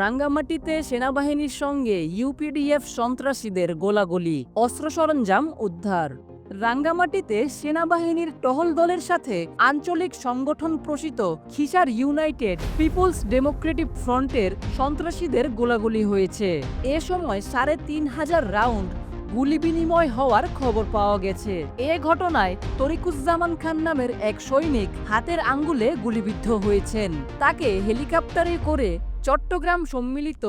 রাঙ্গামাটিতে সেনাবাহিনীর সঙ্গে ইউপিডিএফ সন্ত্রাসীদের গোলাগুলি, অস্ত্র সরঞ্জাম উদ্ধার। রাঙ্গামাটিতে সেনাবাহিনীর টহল দলের সাথে আঞ্চলিক সংগঠন প্রসিত খিসার ইউনাইটেড পিপলস ডেমোক্রেটিক ফ্রন্টের সন্ত্রাসীদের গোলাগুলি হয়েছে। এ সময় সাড়ে তিন হাজার রাউন্ড গুলি বিনিময় হওয়ার খবর পাওয়া গেছে। এ ঘটনায় তরিকুজ্জামান খান নামের এক সৈনিক হাতের আঙ্গুলে গুলিবিদ্ধ হয়েছেন। তাকে হেলিকপ্টারে করে চট্টগ্রাম সম্মিলিত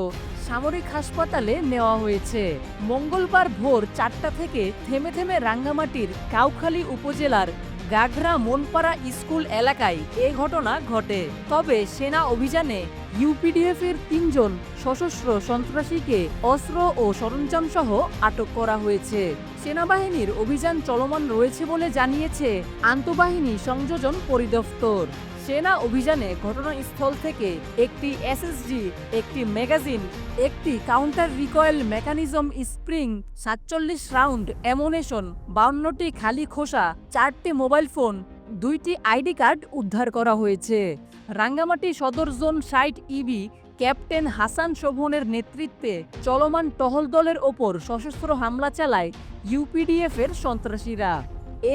সামরিক হাসপাতালে নেওয়া হয়েছে। মঙ্গলবার ভোর চারটা থেকে থেমে থেমে রাঙ্গামাটির কাউখালী উপজেলার গাঘরা মনপাড়া স্কুল এলাকায় এ ঘটনা ঘটে। তবে সেনা অভিযানে ইউপিডিএফ এর তিনজন সশস্ত্র সন্ত্রাসীকে অস্ত্র ও সরঞ্জাম সহ আটক করা হয়েছে। সেনাবাহিনীর অভিযান চলমান রয়েছে বলে জানিয়েছে আন্তঃবাহিনী সংযোজন পরিদপ্তর। সেনা অভিযানে ঘটনাস্থল থেকে একটি এসএসজি একটি ম্যাগাজিন, একটি কাউন্টার রিকয়েল মেকানিজম স্প্রিং, সাতচল্লিশ রাউন্ড অ্যামোনেশন, বাউন্নটি খালি খোসা, চারটি মোবাইল ফোন দুইটি আইডি কার্ড উদ্ধার করা হয়েছে। রাঙ্গামাটি সদর জোন সাইট ইবি ক্যাপ্টেন হাসান শোভনের নেতৃত্বে চলমান টহল দলের ওপর সশস্ত্র হামলা চালায় ইউপিডিএফ এর সন্ত্রাসীরা।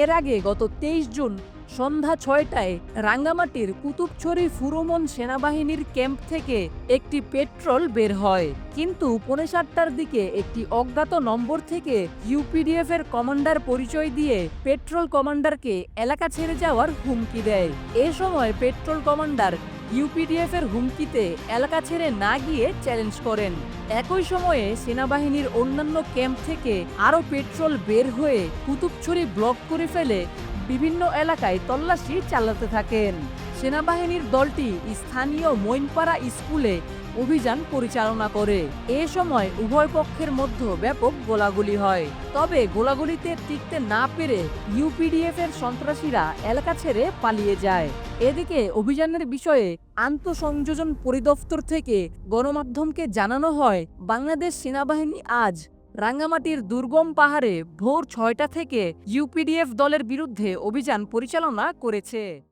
এর আগে গত তেইশ জুন সন্ধ্যা ছয়টায় রাঙ্গামাটির কুতুবছড়ি ফুরোমন সেনাবাহিনীর ক্যাম্প থেকে একটি পেট্রোল বের হয়। কিন্তু পৌনে সাতটার দিকে একটি অজ্ঞাত নম্বর থেকে ইউপিডিএফ এর কমান্ডার পরিচয় দিয়ে পেট্রোল কমান্ডারকে এলাকা ছেড়ে যাওয়ার হুমকি দেয়। এ সময় পেট্রোল কমান্ডার ইউপিডিএফ এর হুমকিতে এলাকা ছেড়ে না গিয়ে চ্যালেঞ্জ করেন। একই সময়ে সেনাবাহিনীর অন্যান্য ক্যাম্প থেকে আরও পেট্রোল বের হয়ে কুতুবছড়ি ব্লক করে ফেলে বিভিন্ন এলাকায় তল্লাশি চালাতে থাকেন। সেনাবাহিনীর দলটি স্থানীয় মইনপাড়া স্কুলে অভিযান পরিচালনা করে। এ সময় উভয় পক্ষের মধ্যে ব্যাপক গোলাগুলি হয়। তবে গোলাগুলিতে টিকতে না পেরে ইউপিডিএফ এর সন্ত্রাসীরা এলাকা ছেড়ে পালিয়ে যায়। এদিকে অভিযানের বিষয়ে আন্তঃসংযোজন পরিদপ্তর থেকে গণমাধ্যমকে জানানো হয়, বাংলাদেশ সেনাবাহিনী আজ রাঙ্গামাটির দুর্গম পাহাড়ে ভোর ছয়টা থেকে ইউপিডিএফ দলের বিরুদ্ধে অভিযান পরিচালনা করেছে।